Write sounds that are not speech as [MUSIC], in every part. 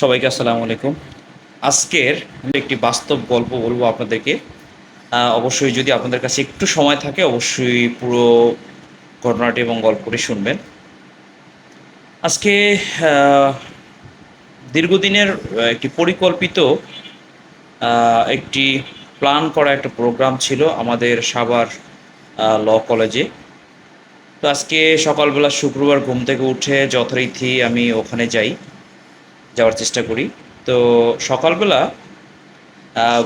সবাইকে আসসালামু আলাইকুম। আজকের একটি বাস্তব গল্প বলব আপনাদেরকে। অবশ্যই যদি আপনাদের কাছে একটু সময় থাকে, অবশ্যই পুরো ঘটনাটি এবং গল্পটি শুনবেন। আজকে দীর্ঘদিনের একটি পরিকল্পিত একটি প্ল্যান করা একটা প্রোগ্রাম ছিল আমাদের সাভার ল কলেজে তো আজকে সকালবেলা শুক্রবার ঘুম থেকে উঠে যথারীতি আমি ওখানে যাই। যাওয়ার চেষ্টা করি। তো সকালবেলা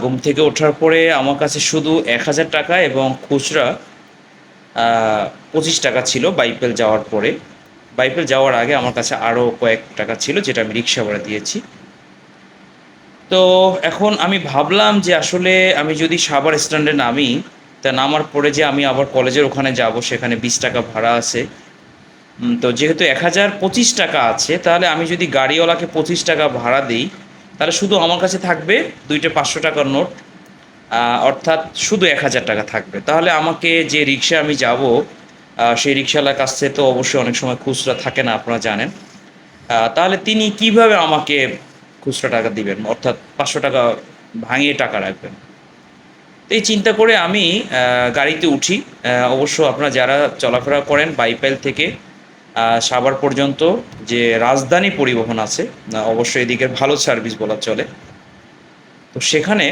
ঘুম থেকে ওঠার পরে আমার কাছে শুধু এক হাজার টাকা এবং খুচরা পঁচিশ টাকা ছিল বাইপেল যাওয়ার পরে। বাইপেল যাওয়ার আগে আমার কাছে আরও কয়েক টাকা ছিল যেটা আমি রিক্সা ভাড়া দিয়েছি। তো এখন আমি ভাবলাম যে আসলে আমি যদি সাভার স্ট্যান্ডে নামি, তা নামার পরে যে আমি আবার কলেজের ওখানে যাব, সেখানে বিশ টাকা ভাড়া আছে তো যেহেতু এক হাজার পঁচিশ টাকা আছে, তাহলে আমি যদি গাড়িওয়ালাকে পঁচিশ টাকা ভাড়া দিই, তাহলে শুধু আমার কাছে থাকবে দুইটা পাঁচশো টাকার নোট অর্থাৎ শুধু এক হাজার টাকা থাকবে। তাহলে আমাকে যে রিক্সা আমি যাব সেই রিক্সাওয়ালার কাছ থেকে তো অবশ্যই অনেক সময় খুচরা থাকে না, আপনারা জানেন। তাহলে তিনি কীভাবে আমাকে খুচরা টাকা দিবেন? অর্থাৎ পাঁচশো টাকা ভাঙিয়ে টাকা রাখবেন? তো এই চিন্তা করে আমি গাড়িতে উঠি। অবশ্য আপনারা যারা চলাফেরা করেন, বাইপাইল থেকে সাভার পর্যন্ত যে রাজধানী পরিবহন আছে অবশ্যই এদিকের ভালো সার্ভিস বলা চলে। তো সেখানে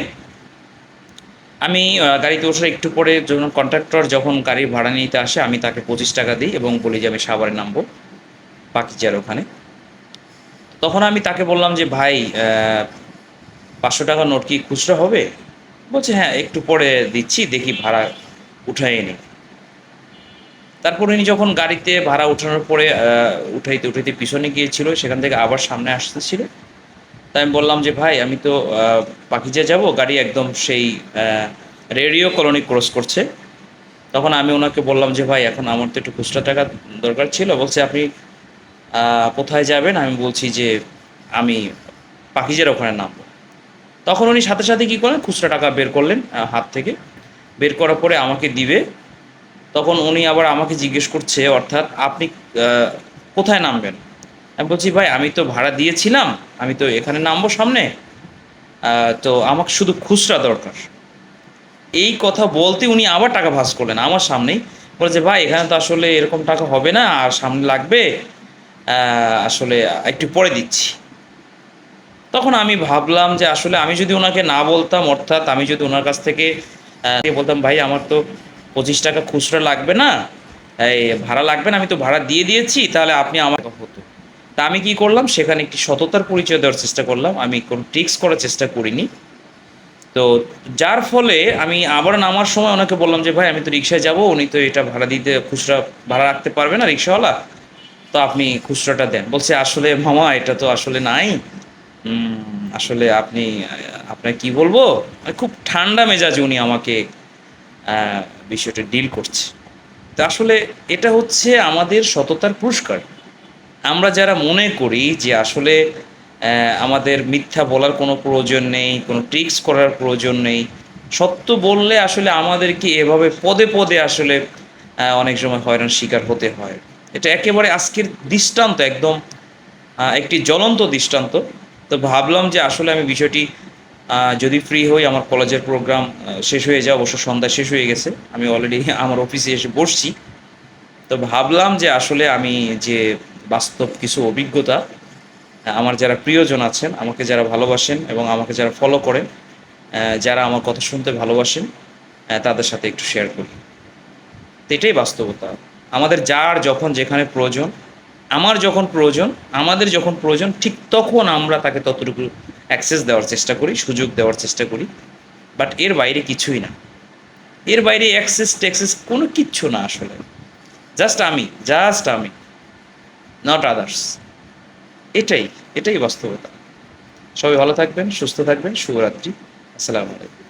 আমি গাড়িতে ওঠার একটু পরে যখন কন্ট্রাক্টর যখন গাড়ির ভাড়া নিতে আসে, আমি তাকে পঁচিশ টাকা দিই এবং বলি যে আমি সাভারে নামবো পাখিজার ওখানে। তখন আমি তাকে বললাম যে, ভাই পাঁচশো টাকা নোট কি খুচরা হবে? বলছে হ্যাঁ একটু পরে দিচ্ছি, দেখি ভাড়া উঠাই নি তারপর উনি যখন গাড়িতে ভাড়া উঠানোর পরে উঠাইতে উঠাইতে পিছনে গিয়েছিল, সেখান থেকে আবার সামনে আসতেছিল। তাই আমি বললাম যে, ভাই, আমি তো পাখিজা যাব, গাড়ি একদম সেই রেডিও কলোনি ক্রস করছে। তখন আমি ওনাকে বললাম যে, ভাই, এখন আমার তো একটু খুচরা টাকা দরকার ছিল। বলছে, আপনি কোথায় যাবেন? আমি বলছি যে, আমি পাখিজের ওখানে নামবো। তখন উনি সাথে সাথে কী করেন? খুচরা টাকা বের করলেন হাত থেকে। বের করার পরে আমাকে দিবে তখন উনি আবার আমাকে জিজ্ঞেস করছে, অর্থাৎ আপনি কোথায় নামবেন? আমি বলছি, ভাই, আমি তো ভাড়া দিয়েছিলাম, আমি তো এখানে নামবো সামনে। তো আমাকে শুধু খুচরা দরকার। এই কথা বলতে উনি আবার টাকা ভাস করলেন আমার সামনেই। বলেছে, ভাই, এখানে তো আসলে এরকম টাকা হবে না, আর সামনে লাগবে আসলে একটু পরে দিচ্ছি। তখন আমি ভাবলাম যে আসলে আমি যদি ওনাকে না বলতাম, অর্থাৎ আমি যদি ওনার কাছ থেকে বলতাম, ভাই, আমার তো পঁচিশ টাকা খুচরা লাগবে না? এই ভাড়া লাগবে না, আমি তো ভাড়া দিয়ে দিয়েছি, তাহলে আপনি আমার হতো তা আমি কি করলাম? সেখানে একটি সততার পরিচয় দেওয়ার চেষ্টা করলাম। আমি কোনো ট্রিক্স করার চেষ্টা করিনি। তো যার ফলে আমি আবার নামার সময় ওনাকে বললাম যে, ভাই, আমি তো রিক্সায় যাব, উনি তো এটা ভাড়া দিতে, খুচরা ভাড়া রাখতে পারবে না, রিক্সাওয়ালা। তো আপনি খুচরাটা দেন। বলছে, আসলে মামা, এটা তো আসলে নাই। আসলে আপনি, আপনার কি বলব? খুব ঠান্ডা মেজাজ উনি আমাকে বিষয়টা ডিল করছে। তা আসলে এটা হচ্ছে আমাদের সততার পুরস্কার। আমরা যারা মনে করি যে আসলে আমাদের মিথ্যা বলার কোনো প্রয়োজন নেই, কোনো ট্রিক্স করার প্রয়োজন নেই, সত্য বললে আসলে আমাদেরকে এভাবে পদে পদে আসলে অনেক সময় হয়রান শিকার হতে হয়। এটা একেবারে আজকের দৃষ্টান্ত, একদম একটি জ্বলন্ত দৃষ্টান্ত। তো ভাবলাম যে আসলে আমি বিষয়টি যদি ফ্রি হই, আমার কলেজের প্রোগ্রাম শেষ হয়ে যায়, অবশ্য সন্ধ্যা শেষ হয়ে গেছে। আমি অলরেডি [LAUGHS] আমার অফিসে এসে বসছি। তো ভাবলাম যে আসলে আমি যে বাস্তব কিছু অভিজ্ঞতা, আমার যারা প্রিয়জন আছেন, আমাকে যারা ভালোবাসেন এবং আমাকে যারা ফলো করেন যারা আমার কথা শুনতে ভালোবাসেন তাদের সাথে একটু শেয়ার করি। তো এটাই বাস্তবতা। আমাদের যার যখন যেখানে প্রয়োজন, আমার যখন প্রয়োজন, আমাদের যখন প্রয়োজন, ঠিক তখন আমরা তাকে ততটুকু অ্যাক্সেস দেওয়ার চেষ্টা করি, সুযোগ দেওয়ার চেষ্টা করি বাট এর বাইরে কিছুই না। এর বাইরে অ্যাক্সেস ট্যাক্সেস কোনো কিচ্ছু না আসলে। জাস্ট আমি জাস্ট আমি নট আদার্স এটাই এটাই বাস্তবতা। সবাই ভালো থাকবেন, সুস্থ থাকবেন, শুভরাত্রি। আসসালামু আলাইকুম।